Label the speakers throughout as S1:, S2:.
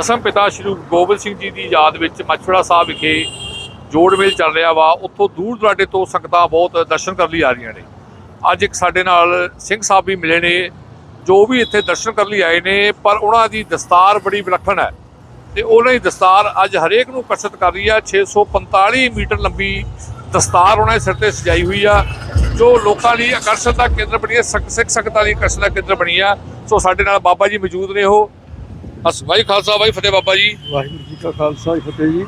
S1: ਦਸਮ ਪਿਤਾ ਸ਼੍ਰੀ ਗੁਰੂ ਗੋਬਿੰਦ ਸਿੰਘ ਜੀ ਦੀ ਯਾਦ ਵਿੱਚ ਮਛੜਾ ਸਾਹਿਬ ਵਿਖੇ ਜੋੜ ਮੇਲ ਚੱਲ ਰਿਹਾ ਵਾ। ਉੱਥੋਂ ਦੂਰ ਦਰਾਡੇ ਤੋਂ ਸੰਗਤਾਂ ਬਹੁਤ ਦਰਸ਼ਨ ਕਰਨ ਲਈ ਆ ਰਹੀਆਂ ਨੇ। ਅੱਜ ਇੱਕ ਸਾਡੇ ਨਾਲ ਸਿੰਘ ਸਾਹਿਬ ਵੀ ਮਿਲੇ ਨੇ, ਜੋ ਵੀ ਇੱਥੇ ਦਰਸ਼ਨ ਕਰਨ ਲਈ ਆਏ ਨੇ, ਪਰ ਉਹਨਾਂ ਦੀ ਦਸਤਾਰ ਬੜੀ ਵਿਲੱਖਣ ਹੈ ਤੇ ਉਹਨਾਂ ਦੀ ਦਸਤਾਰ ਅੱਜ ਹਰੇਕ ਨੂੰ ਆਕਰਸ਼ਿਤ ਕਰ ਰਹੀ ਆ। 645 ਮੀਟਰ ਲੰਬੀ ਦਸਤਾਰ ਉਹਨਾਂ ਦੇ ਸਿਰ ਤੇ ਸਜਾਈ ਹੋਈ ਆ, ਜੋ ਲੋਕਾਂ ਲਈ ਆਕਰਸ਼ਣ ਦਾ ਕੇਂਦਰ ਬਣੀ ਹੈ, ਸਿੱਖ ਸਿੱਖ ਸੰਗਤਾਂ ਲਈ ਆਕਰਸ਼ਣ ਦਾ ਕੇਂਦਰ ਬਣੀ ਆ। ਸੋ ਸਾਡੇ ਨਾਲ ਬਾਬਾ ਜੀ ਮੌਜੂਦ ਨੇ ਉਹ। ਅਸ ਵਾਹਿ ਖਾਲਸਾ ਵਾਹਿ ਫਤਿਹ ਬਾਬਾ ਜੀ।
S2: ਵਾਹਿਗੁਰੂ ਜੀ ਕਾ ਖਾਲਸਾ ਜੀ ਫਤਿਹ ਜੀ।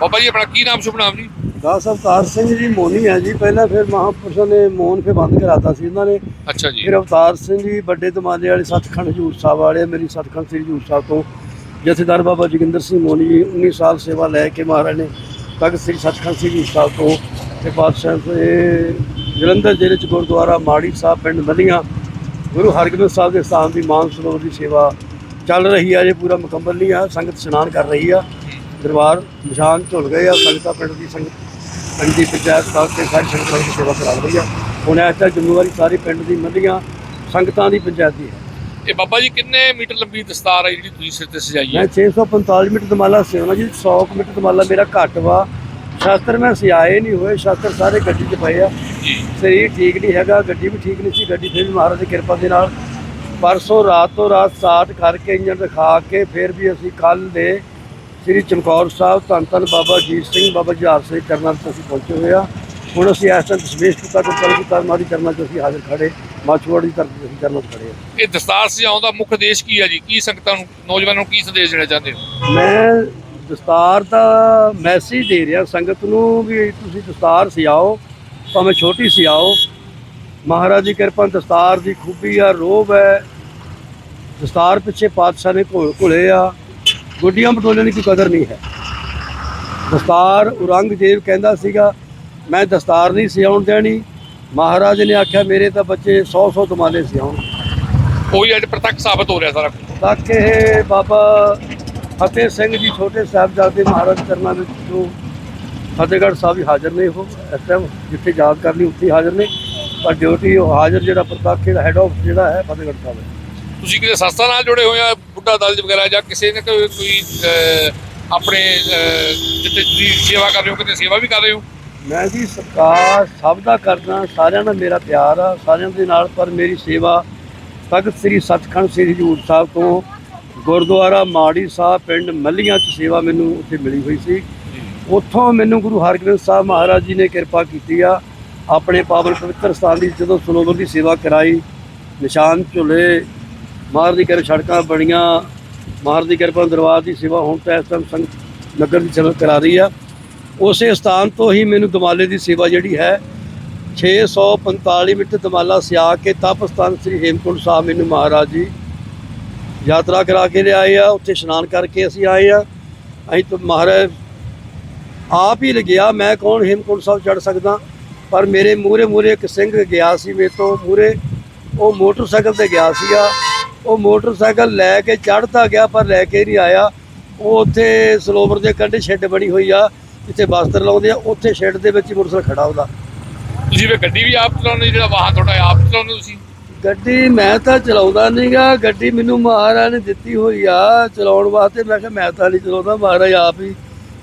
S1: ਬਾਬਾ ਜੀ ਆਪਣਾ ਕੀ ਨਾਮ ਸ਼ੁਭ ਨਾਮ ਜੀ?
S2: ਦਾਸ ਅਵਤਾਰ ਸਿੰਘ ਜੀ ਮੋਨੀ ਹੈ ਜੀ। ਪਹਿਲਾਂ ਫਿਰ ਮਹਾਂਪੁਰਸ਼ਾਂ ਨੇ ਮੋਹਨ ਫੇ ਬੰਦ ਕਰਾਤਾ ਸੀ ਇਹਨਾਂ ਨੇ।
S1: ਅੱਛਾ ਜੀ।
S2: ਫਿਰ ਅਵਤਾਰ ਸਿੰਘ ਜੀ ਵੱਡੇ ਦਮਾਲੇ ਵਾਲੇ ਸੱਚਖੰਡ ਹਜੂਰ ਸਾਹਿਬ ਵਾਲੇ ਮੇਰੀ ਸੱਚਖੰਡ ਸ੍ਰੀ ਹਜੂਰ ਸਾਹਿਬ ਤੋਂ। ਜਥੇਦਾਰ ਬਾਬਾ ਜੋਗਿੰਦਰ ਸਿੰਘ ਮੋਨੀ ਜੀ 19 ਸਾਲ ਸੇਵਾ ਲੈ ਕੇ ਮਹਾਰਾਜ ਨੇ ਤਖਤ ਸ੍ਰੀ ਸੱਚਖੰਡ ਸ੍ਰੀ ਹਜੂਰ ਸਾਹਿਬ ਤੋਂ ਤੇ ਪਾਤਸ਼ਾਹ ਜਲੰਧਰ ਜ਼ਿਲ੍ਹੇ ਚ ਗੁਰਦੁਆਰਾ ਮਾੜੀ ਸਾਹਿਬ ਪਿੰਡ ਮਲੀਆਂ ਗੁਰੂ ਹਰਗੋਬਿੰਦ ਸਾਹਿਬ ਦੇ ਸਥਾਨ ਦੀ ਮਾਨ ਸਰੋਵਰ ਦੀ ਸੇਵਾ ਚੱਲ ਰਹੀ ਆ ਜੇ ਪੂਰਾ ਮੁਕੰਮਲ ਨਹੀਂ ਆ ਸੰਗਤ ਇਸ਼ਨਾਨ ਕਰ ਰਹੀ ਆ। ਦਰਬਾਰ ਨਿਸ਼ਾਨ ਝੁਲ ਗਏ ਆ ਸੰਗਤਾਂ ਪਿੰਡ ਦੀ ਸੰਗਤ ਪਿੰਡ ਦੀ ਪੰਚਾਇਤ ਸਾਹਿਬ ਤੇ ਸਾਰੀ ਸੰਗਤਾਂ ਦੀ ਸੇਵਾ ਕਰਾ ਰਹੀ ਆ। ਹੁਣ ਇਸ ਤੱਕ ਜ਼ਿੰਮੇਵਾਰੀ ਸਾਰੀ ਪਿੰਡ ਦੀ ਮੱਲੀਆਂ ਸੰਗਤਾਂ ਦੀ ਪੰਚਾਇਤ ਦੀ ਹੈ।
S1: ਇਹ ਬਾਬਾ ਜੀ ਕਿੰਨੇ ਮੀਟਰ ਲੰਬੀ ਦਸਤਾਰ ਹੈ ਜਿਹੜੀ ਤੁਸੀਂ ਸਿਰ ਤੇ ਸਜਾਈ ਹੈ?
S2: ਮੈਂ 645 ਮੀਟਰ ਦਮਾਲਾ ਸਿਉਣਾ ਜੀ 100 ਕੁ ਮੀਟਰ ਦਮਾਲਾ ਮੇਰਾ ਘੱਟ ਵਾ। ਸ਼ਾਸਤਰ ਮੈਂ ਸਿਆਏ ਨਹੀਂ ਹੋਏ ਸ਼ਾਸਤਰ ਸਾਰੇ ਗੱਡੀ 'ਚ ਪਏ ਆ।
S1: ਜੀ।
S2: ਸਰੀਰ ਠੀਕ ਨਹੀਂ ਹੈਗਾ ਗੱਡੀ ਵੀ ਠੀਕ ਨਹੀਂ ਸੀ ਗੱਡੀ ਫਿਰ ਵੀ ਮਹਾਰਾਜ ਦੀ ਕਿਰਪਾ ਦੇ ਨਾਲ ਪਰਸੋਂ ਰਾਤ ਤੋਂ ਰਾਤ ਸਟਾਰਟ ਕਰਕੇ ਇੰਜਨ ਦਿਖਾ ਕੇ ਫਿਰ ਵੀ ਅਸੀਂ ਕੱਲ ਦੇ ਸ੍ਰੀ ਚਮਕੌਰ ਸਾਹਿਬ ਧੰਨ ਧੰਨ ਬਾਬਾ ਜੀਤ ਸਿੰਘ ਬਾਬਾ ਜਹਾਰ ਸਿੰਘ ਚਰਨਾਂ ਤੇ ਅਸੀਂ ਪਹੁੰਚੇ ਹੋਏ ਆ ਹੁਣ ਅਸੀਂ ਇਸ ਟਾਈਮ ਦਸ਼ਮੇਸ਼ ਪਿਤਾ ਤੋਂ ਕਲ ਕੀਤਾ ਮਾਰੀ ਚਰਨਾਂ 'ਚ ਅਸੀਂ ਹਾਜ਼ਰ ਖੜੇ ਮਾਛੋੜ ਦੀ ਧਰਤੀ 'ਤੇ ਅਸੀਂ ਚਰਨਾਂ 'ਚ ਖੜੇ ਆ
S1: ਇਹ ਦਸਤਾਰ ਸਜਾਉਣ ਦਾ ਮੁੱਖ ਉਦੇਸ਼ ਕੀ ਹੈ ਜੀ? ਕੀ ਸੰਗਤਾਂ ਨੂੰ ਨੌਜਵਾਨਾਂ ਨੂੰ ਕੀ ਸੰਦੇਸ਼ ਦੇਣਾ ਚਾਹੁੰਦੇ ਹੋ?
S2: ਮੈਂ ਦਸਤਾਰ ਦਾ ਮੈਸੇਜ ਦੇ ਰਿਹਾ ਸੰਗਤ ਨੂੰ ਵੀ ਤੁਸੀਂ ਦਸਤਾਰ ਸਿਆਓ ਭਾਵੇਂ ਛੋਟੀ ਸਿਆਓ ਮਹਾਰਾਜ ਦੀ ਕਿਰਪਾ ਦਸਤਾਰ ਦੀ ਖੂਬੀ ਆ ਰੋਬ ਹੈ। ਦਸਤਾਰ ਪਿੱਛੇ ਪਾਤਸ਼ਾਹ ਨੇ ਘੋਲ ਘੁਲੇ ਆ। ਗੁੱਡੀਆਂ ਪਟੋਲਿਆਂ ਦੀ ਕੋਈ ਕਦਰ ਨਹੀਂ ਹੈ। ਦਸਤਾਰ ਔਰੰਗਜ਼ੇਬ ਕਹਿੰਦਾ ਸੀਗਾ ਮੈਂ ਦਸਤਾਰ ਨਹੀਂ ਸਿਆਉਣ ਦੇਣੀ। ਮਹਾਰਾਜ ਨੇ ਆਖਿਆ ਮੇਰੇ ਤਾਂ ਬੱਚੇ 100 100 ਦਮਾਲੇ ਸਿਆਉਣ।
S1: ਕੋਈ ਅੱਜ ਪ੍ਰਤੱਖ ਸਾਬਤ ਹੋ ਰਿਹਾ ਸਾਰਾ
S2: ਇਹ ਬਾਬਾ ਫਤਿਹ ਸਿੰਘ ਜੀ ਛੋਟੇ ਸਾਹਿਬਜ਼ਾਦੇ ਮਹਾਰਾਜ ਕਰਨਾ ਵਿੱਚ ਜੋ ਫਤਿਹਗੜ੍ਹ ਸਾਹਿਬ ਹਾਜ਼ਰ ਨੇ ਉਹ। ਇਸ ਟਾਈਮ ਜਿੱਥੇ ਯਾਦ ਕਰਨੀ ਉੱਥੇ ਹਾਜ਼ਰ ਨੇ। ਪਰ ਡਿਊਟੀ ਉਹ ਹਾਜ਼ਰ ਜਿਹੜਾ ਪ੍ਰਤੱਖ ਇਹਦਾ ਹੈਡ ਆਫ ਜਿਹੜਾ ਹੈ ਫਤਿਹਗੜ੍ਹ ਸਾਹਿਬ ਹੈ।
S1: ਤੁਸੀਂ ਕਿਸੇ ਸੰਸਥਾ ਨਾਲ ਜੁੜੇ ਹੋਏ ਆ ਬੁੱਢਾ ਦਲ ਵਗੈਰਾ ਜਾਂ ਕਿਸੇ ਨੇ ਕੋਈ ਕੋਈ, ਅਹ, ਆਪਣੇ ਅਹ, ਜਿੱਥੇ ਤੁਸੀਂ ਸੇਵਾ ਕਰ ਰਹੇ ਹੋ ਕਿਤੇ ਸੇਵਾ ਵੀ ਕਰ ਰਹੇ ਹੋ?
S2: ਮੈਂ ਜੀ ਸਰਕਾਰ ਸਭ ਦਾ ਕਰਦਾ ਸਾਰਿਆਂ ਨਾਲ ਮੇਰਾ ਪਿਆਰ ਆ ਸਾਰਿਆਂ ਦੇ ਨਾਲ ਪਰ ਮੇਰੀ ਸੇਵਾ ਤਖਤ ਸ੍ਰੀ ਸੱਚਖੰਡ ਸ੍ਰੀ ਹਜੂਰ ਸਾਹਿਬ ਤੋਂ ਗੁਰਦੁਆਰਾ ਮਾੜੀ ਸਾਹਿਬ ਪਿੰਡ ਮੱਲੀਆਂ 'ਚ ਸੇਵਾ ਮੈਨੂੰ ਉੱਥੇ ਮਿਲੀ ਹੋਈ ਸੀ। ਉੱਥੋਂ ਮੈਨੂੰ ਗੁਰੂ ਹਰਗੋਬਿੰਦ ਸਾਹਿਬ ਮਹਾਰਾਜ ਜੀ ਨੇ ਕਿਰਪਾ ਕੀਤੀ ਆ। ਆਪਣੇ ਪਾਵਨ ਪਵਿੱਤਰ ਸਥਾਨ ਦੀ ਜਦੋਂ ਸਰੋਵਰ ਦੀ ਸੇਵਾ ਕਰਾਈ, ਨਿਸ਼ਾਨ ਝੁਲੇ ਮਾਰ ਦੀ ਕਰ ਸੜਕਾਂ ਬਣੀਆਂ ਮਾਰ ਦੀ ਕਿਰਪਾ ਦਰਬਾਰ ਦੀ ਸੇਵਾ ਹੁਣ ਤਾਂ ਇਸ ਟਾਈਮ ਸੰਗਤ ਨਗਰ ਦੀ ਸੇਵਾ ਕਰਾ ਰਹੀ ਆ। ਉਸੇ ਸਥਾਨ ਤੋਂ ਹੀ ਮੈਨੂੰ ਦਮਾਲੇ ਦੀ ਸੇਵਾ ਜਿਹੜੀ ਹੈ 645 ਮੀਟਰ ਦਮਾਲਾ ਸਿਆ ਕੇ ਤਪ ਸਥਾਨ ਸ੍ਰੀ ਹੇਮਕੁੰਟ ਸਾਹਿਬ ਮੈਨੂੰ ਮਹਾਰਾਜ ਜੀ ਯਾਤਰਾ ਕਰਾ ਕੇ ਲਿਆਏ ਆ, ਉੱਥੇ ਇਸ਼ਨਾਨ ਕਰਕੇ ਅਸੀਂ ਆਏ ਆ। ਅਸੀਂ ਤਾਂ ਮਹਾਰਾਜ ਆਪ ਹੀ ਲਗਿਆ, ਮੈਂ ਕੌਣ ਹੇਮਕੁੰਟ ਸਾਹਿਬ ਚੜ ਸਕਦਾ? ਪਰ ਮੇਰੇ ਮੂਰੇ ਮੂਰੇ ਇੱਕ ਸਿੰਘ ਗਿਆ ਸੀ ਮੇਰੇ ਤੋਂ ਮੂਰੇ ਉਹ ਮੋਟਰਸਾਈਕਲ ਤੇ ਗਿਆ ਸੀਗਾ। ਉਹ ਮੋਟਰਸਾਈਕਲ ਲੈ ਕੇ ਚੜ੍ਹਦਾ ਗਿਆ ਪਰ ਲੈ ਕੇ ਨਹੀਂ ਆਇਆ। ਉਹ ਉੱਥੇ ਸਲੋਵਰ ਦੇ ਕੰਢੇ ਸ਼ੈੱਡ ਬਣੀ ਹੋਈ ਆ ਜਿੱਥੇ ਬਸਤਰ ਲਾਉਂਦੇ ਆ ਉੱਥੇ ਸ਼ੈੱਡ ਦੇ ਵਿੱਚ ਹੀ ਮੋਟਰਸਾਈਕਲ ਖੜਾ ਉਹਦਾ
S1: ਤੁਸੀਂ ਵੀ ਗੱਡੀ ਵੀ ਆਪ ਚਲਾਉਂਦੇ ਜਿਹੜਾ ਵਾਹਨ ਤੁਹਾਡਾ ਆਪ ਚਲਾਉਂਦੇ ਤੁਸੀਂ?
S2: ਗੱਡੀ ਮੈਂ ਤਾਂ ਚਲਾਉਂਦਾ ਨਹੀਂਗਾ ਗੱਡੀ ਮੈਨੂੰ ਮਹਾਰਾਜ ਨੇ ਦਿੱਤੀ ਹੋਈ ਆ ਚਲਾਉਣ ਵਾਸਤੇ। ਮੈਂ ਕਿਹਾ ਮੈਂ ਤਾਂ ਨਹੀਂ ਚਲਾਉਂਦਾ ਮਹਾਰਾਜ ਆਪ ਹੀ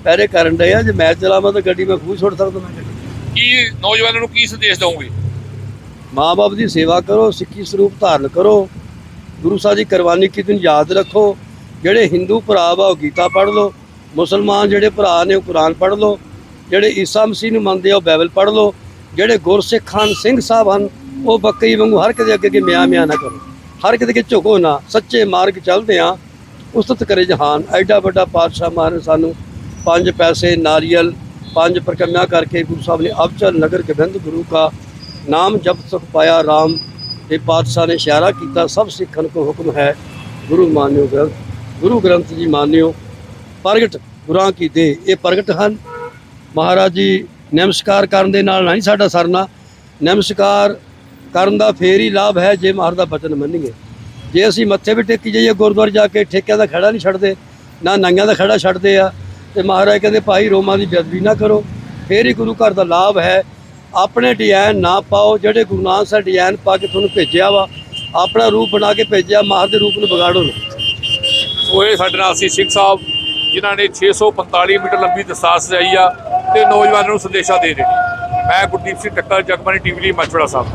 S2: ਪਹਿਰੇ ਕਰਨ ਡਏ ਆ। ਜੇ ਮੈਂ ਚਲਾਵਾਂ ਤਾਂ ਗੱਡੀ ਮੈਂ ਖੂਹ ਛੋੜ ਸਕਦਾ। ਮੈਂ ਗੱਡੀ
S1: ਕੀ ਨੌਜਵਾਨਾਂ ਨੂੰ ਕੀ ਸੰਦੇਸ਼ ਦਵੋਗੇ?
S2: ਮਾਂ-ਬਾਪ ਦੀ ਸੇਵਾ ਕਰੋ, ਸਿੱਖੀ ਸਰੂਪ ਧਾਰਨ ਕਰੋ। ਗੁਰੂ ਸਾਹਿਬ ਦੀ ਕੁਰਬਾਨੀ ਕੀਤੀ ਨੂੰ ਯਾਦ ਰੱਖੋ। ਜਿਹੜੇ ਹਿੰਦੂ ਭਰਾ ਵਾ, ਉਹ ਗੀਤਾ ਪੜ੍ਹ ਲਓ। ਮੁਸਲਮਾਨ ਜਿਹੜੇ ਭਰਾ ਨੇ, ਉਹ ਕੁਰਾਨ ਪੜ੍ਹ ਲਓ। ਜਿਹੜੇ ਈਸਾ ਮਸੀਹ ਨੂੰ ਮੰਨਦੇ ਆ, ਉਹ ਬਾਈਬਲ ਪੜ੍ਹ ਲਓ। ਜਿਹੜੇ ਗੁਰਸਿੱਖ ਹਨ, ਸਿੰਘ ਸਾਹਿਬ ਹਨ, ਉਹ ਬੱਕਰੀ ਵਾਂਗੂ ਹਰ ਕਿਤੇ ਅੱਗੇ ਅੱਗੇ ਮਿਆਂ ਮਿਆ ਨਾ ਕਰੋ। ਹਰ ਕਿਤੇ ਕਿ ਝੁਕੋ ਨਾ। ਸੱਚੇ ਮਾਰਗ ਚੱਲਦੇ ਆ। ਉਸਤਤ ਕਰੇ ਜਹਾਨ। ਐਡਾ ਵੱਡਾ ਪਾਤਸ਼ਾਹ ਮਹਾਰਾਜ ਸਾਨੂੰ ਪੰਜ ਪੈਸੇ, ਨਾਰੀਅਲ ਪੰਜ ਪ੍ਰਕਰਮਿਆਂ ਕਰਕੇ ਗੁਰੂ ਸਾਹਿਬ ਨੇ ਅਬਚਲ ਨਗਰ ਗੋਬਿੰਦ ਗੁਰੂ ਕਾ ਨਾਮ ਜਪ ਸੁਖ ਪਾਇਆ RAM ਤੇ ਪਾਤਸ਼ਾਹ ਨੇ ਇਸ਼ਾਰਾ ਕੀਤਾ, ਸਭ ਸਿੱਖਣ ਕੋ ਹੁਕਮ ਹੈ, ਗੁਰੂ ਮਾਨਿਓ ਗ੍ਰੰਥ, ਗੁਰੂ ਗ੍ਰੰਥ ਜੀ ਮਾਨਿਓ, ਪ੍ਰਗਟ ਗੁਰਾਂ ਕੀ ਦੇ, ਇਹ ਪ੍ਰਗਟ ਹਨ। ਮਹਾਰਾਜ ਜੀ, ਨਮਸਕਾਰ ਕਰਨ ਦੇ ਨਾਲ ਨਹੀਂ ਸਾਡਾ ਸਰਨਾ, ਨਮਸਕਾਰ ਕਰਨ ਦਾ ਫੇਰ ਹੀ ਲਾਭ ਹੈ ਜੇ ਮਹਾਰਾਜ ਦਾ ਬਚਨ ਮੰਨੀਏ। ਜੇ ਅਸੀਂ ਮੱਥੇ ਵੀ ਟੇਕੀ ਜਾਈਏ ਗੁਰਦੁਆਰੇ ਜਾ ਕੇ, ਠੇਕਿਆਂ ਦਾ ਖੜਾ ਨਹੀਂ ਛੱਡਦੇ, ਨਾ ਨਾਈਆਂ ਦਾ ਖੜਾ ਛੱਡਦੇ ਆ ਤੇ ਮਹਾਰਾਜ ਕਹਿੰਦੇ, ਭਾਈ ਰੋਮਾਂ ਦੀ ਬੇਅਦਬੀ ਨਾ ਕਰੋ। ਫੇਰ ਹੀ ਗੁਰੂ ਘਰ ਦਾ ਲਾਭ ਹੈ। ਆਪਣੇ ਡਿਜ਼ਾਈਨ ਨਾ ਪਾਓ। ਜਿਹੜੇ ਗੁਰੂ ਨਾਨਕ ਸਾਹਿਬ ਡਿਜ਼ਾਈਨ ਪਾ ਕੇ ਤੁਹਾਨੂੰ ਭੇਜਿਆ ਵਾ, ਆਪਣਾ ਰੂਪ ਬਣਾ ਕੇ ਭੇਜਿਆ ਮਾਹਰ ਦੇ ਰੂਪ ਨੂੰ ਵਿਗਾੜੋ ਨਾ।
S1: ਹੋਏ ਸਾਡੇ ਨਾਲ ਸੀ ਸਿੰਘ ਸਾਹਿਬ, ਜਿਨ੍ਹਾਂ ਨੇ 645 ਮੀਟਰ ਲੰਬੀ ਦਸਤਾਰ ਸਜਾਈ ਆ ਤੇ ਨੌਜਵਾਨਾਂ ਨੂੰ ਸੰਦੇਸ਼ਾ ਦੇ ਰਹੇ ਨੇ ਮੈਂ ਗੁਰਦੀਪ ਸਿੰਘ ਟੱਕਰ ਜਗਬਾਨੀ ਟੀਵੀ ਲਈ ਮਛੜਾ ਸਾਹਿਬ।